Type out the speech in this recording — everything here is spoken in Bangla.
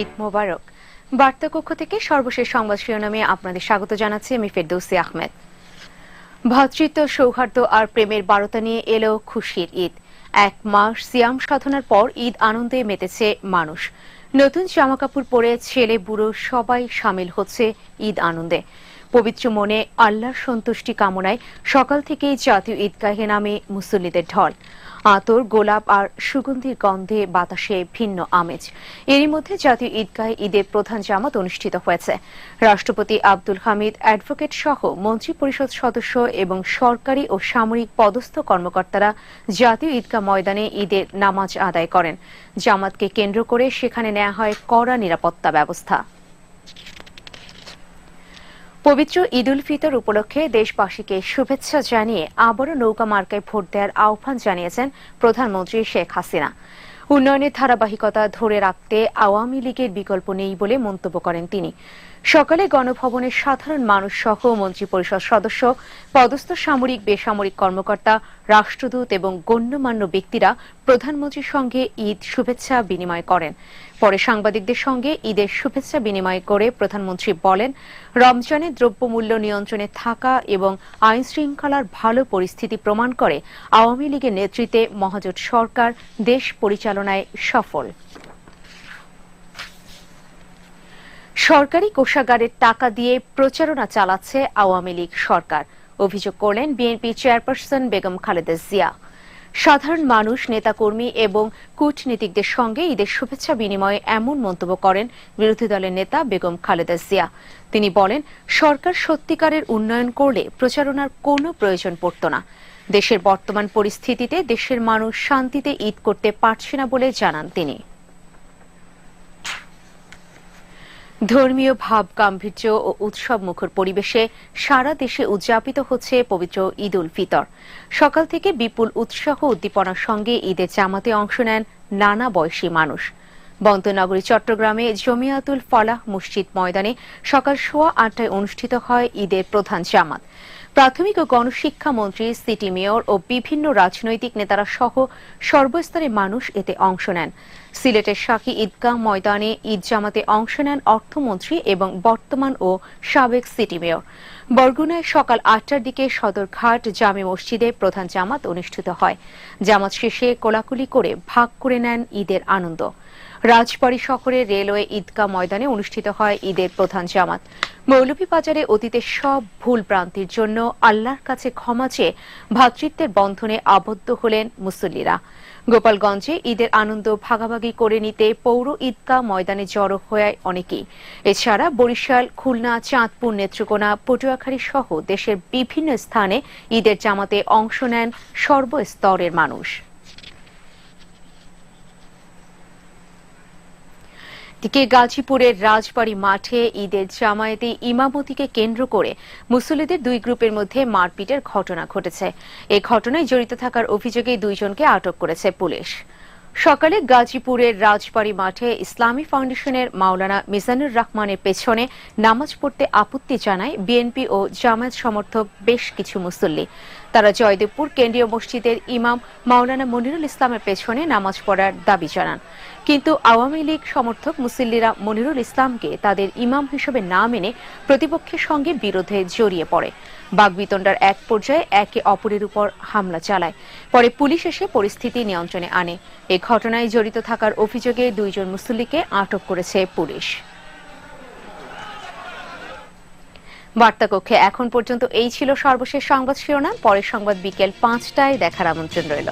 ঈদ মোবারক। বার্তা কক্ষ থেকে সর্বশেষ সংবাদ শিরোনামে আপনাদের স্বাগত জানাচ্ছি আমি ফেরদৌসি আহমেদ। ভ্রাতৃত্ব সৌহার্দ্য আর প্রেমের বারতা নিয়ে এলো খুশির ঈদ। এক মাস সিয়াম সাধনার পর ঈদ আনন্দে মেতেছে মানুষ। নতুন জামাকাপড় পরে ছেলে, বুড়ো সবাই সামিল হচ্ছে ঈদ আনন্দে। পবিত্র মনে আল্লাহর সন্তুষ্টি কামনায় সকাল থেকেই জাতীয় ঈদগাহে নামে মুসল্লিদের ঢল। আতর, গোলাপ আর সুগন্ধির গন্ধে বাতাসে ভিন্ন আমেজ। এরই মধ্যে জাতীয় ঈদগাহে ঈদের প্রধান জামাত অনুষ্ঠিত হয়েছে। রাষ্ট্রপতি আব্দুল হামিদ, অ্যাডভোকেট সহ মন্ত্রী পরিষদ সদস্য এবং সরকারি ও সামরিক পদস্থ কর্মকর্তারা জাতীয় ঈদগাহ ময়দানে ঈদের নামাজ আদায় করেন। জামাতকে কেন্দ্র করে সেখানে নেওয়া হয় কড়া নিরাপত্তা ব্যবস্থা। পবিত্র ঈদ উল ফিতর উপলক্ষে দেশবাসীকে শুভেচ্ছা জানিয়ে আবারও নৌকা মার্কায় ভোট দেওয়ার আহ্বান জানিয়েছেন প্রধানমন্ত্রী শেখ হাসিনা। উন্নয়নের ধারাবাহিকতা ধরে রাখতে আওয়ামী লীগের বিকল্প নেই বলে মন্তব্য করেন তিনি। সকালে গণভবনের সাধারণ মানুষ সহ মন্ত্রী পরিষদ সদস্য, পদস্থ সামরিক, বেসামরিক কর্মকর্তা, রাষ্ট্রদূত এবং গণ্যমান্য ব্যক্তিরা প্রধানমন্ত্রীর সঙ্গে ঈদ শুভেচ্ছা বিনিময় করেন। পরে সাংবাদিকদের সঙ্গে ঈদের শুভেচ্ছা বিনিময় করে প্রধানমন্ত্রী বলেন, রমজানে দ্রব্যমূল্য নিয়ন্ত্রণে থাকা এবং আইন শৃঙ্খলার ভালো পরিস্থিতি প্রমাণ করে আওয়ামী লীগের নেতৃত্বে মহাজোট সরকার দেশ পরিচালনায় সফল। সরকারি কোষাগারের টাকা দিয়ে প্রচারণা চালাচ্ছে আওয়ামী লীগ সরকার। অভিযোগ করলেন বিএনপি চেয়ারপারসন বেগম খালেদা জিয়া। সাধারণ মানুষ, নেতাকর্মী এবং কূটনীতিকদের সঙ্গে ঈদের শুভেচ্ছা বিনিময়ে এমন মন্তব্য করেন বিরোধী দলের নেতা বেগম খালেদা জিয়া। তিনি বলেন, সরকার সত্যিকারের উন্নয়ন করলে প্রচারণার কোনো প্রয়োজন পড়ত না। দেশের বর্তমান পরিস্থিতিতে দেশের মানুষ শান্তিতে ঈদ করতে পারছে না বলে জানান তিনি। ধর্মীয় ভাব, গাম্ভীর্য ও উৎসব মুখর পরিবেশে সারা দেশে উদযাপিত হচ্ছে পবিত্র ঈদ উল ফিতর। সকাল থেকে বিপুল উৎসাহ উদ্দীপনার সঙ্গে ঈদের জামাতে অংশ নেন নানা বয়সী মানুষ। বন্দনগরী চট্টগ্রামে জমিয়াতুল ফলাহ মসজিদ ময়দানে সকাল সোয়া আটটায় অনুষ্ঠিত হয় ঈদের প্রধান জামাত। প্রাথমিক ও গণশিক্ষা মন্ত্রী, সিটি মেয়র ও বিভিন্ন রাজনৈতিক নেতারা সহ সর্বস্তরের মানুষ এতে অংশ নেন। সিলেটের শাকি ঈদগাহ ময়দানে ঈদ জামাতে অংশ নেন অর্থমন্ত্রী এবং বর্তমান ও সাবেক সিটি মেয়র। বরগুনায় সকাল আটটার দিকে সদরঘাট জামে মসজিদে প্রধান জামাত অনুষ্ঠিত হয়। জামাত শেষে কোলাকুলি করে ভাগ করে নেন ঈদের আনন্দ। রাজবাড়ী শহরের রেলওয়ে ঈদগাহ ময়দানে অনুষ্ঠিত হয় ঈদের প্রধান জামাত। মৌলভীবাজারে অতীতের সব ভুল প্রান্তির জন্য আল্লাহর কাছে ক্ষমা চেয়ে ভ্রাতৃত্বের বন্ধনে আবদ্ধ হলেন মুসল্লিরা। গোপালগঞ্জে ঈদের আনন্দ ভাগাভাগি করে নিতে পৌর ঈদগাহ ময়দানে জড়ো হয়ে অনেকেই। এছাড়া বরিশাল, খুলনা, চাঁদপুর, নেত্রকোনা, পটুয়াখালী সহ দেশের বিভিন্ন স্থানে ঈদের জামাতে অংশ নেন সর্বস্তরের মানুষ। দিকে গাজীপুরের রাজবাড়ী মাঠে ঈদের জামায়াতে ইমামতিকে কেন্দ্র করে মুসল্লিদের দুই গ্রুপের মধ্যে মারপিটের ঘটনা ঘটেছে। এই ঘটনায় জড়িত থাকার অভিযোগে দুইজনকে আটক করেছে পুলিশ। সকালে গাজীপুরের রাজবাড়ী মাঠে ইসলামী ফাউন্ডেশনের মাওলানা মিজানুর রহমানের পেছনে নামাজ পড়তে আপত্তি জানায় বিএনপি ও জামায়াত সমর্থক বেশ কিছু মুসল্লি। তারা জয়দেবপুর কেন্দ্রীয় মসজিদের ইমাম মাওলানা মনিরুল ইসলামের পেছনে নামাজ পড়ার দাবি জানান। কিন্তু আওয়ামী লীগ সমর্থক মুসল্লিরা মনিরুল ইসলামকে তাদের ইমাম হিসেবে না মেনে প্রতিপক্ষের সঙ্গে বিরোধে জড়িয়ে পড়ে। বাগবিতণ্ডার এক পর্যায়ে একে অপরের উপর হামলা চালায়। পরে পুলিশ এসে পরিস্থিতি নিয়ন্ত্রণে আনে। এ ঘটনায় জড়িত থাকার অভিযোগে দুইজন মুসল্লিকে আটক করেছে পুলিশ। বার্তাকক্ষে। এখন পর্যন্ত এই ছিল সর্বশেষ সংবাদ শিরোনাম। পরের সংবাদ বিকেল পাঁচটায় দেখার আমন্ত্রণ রইল।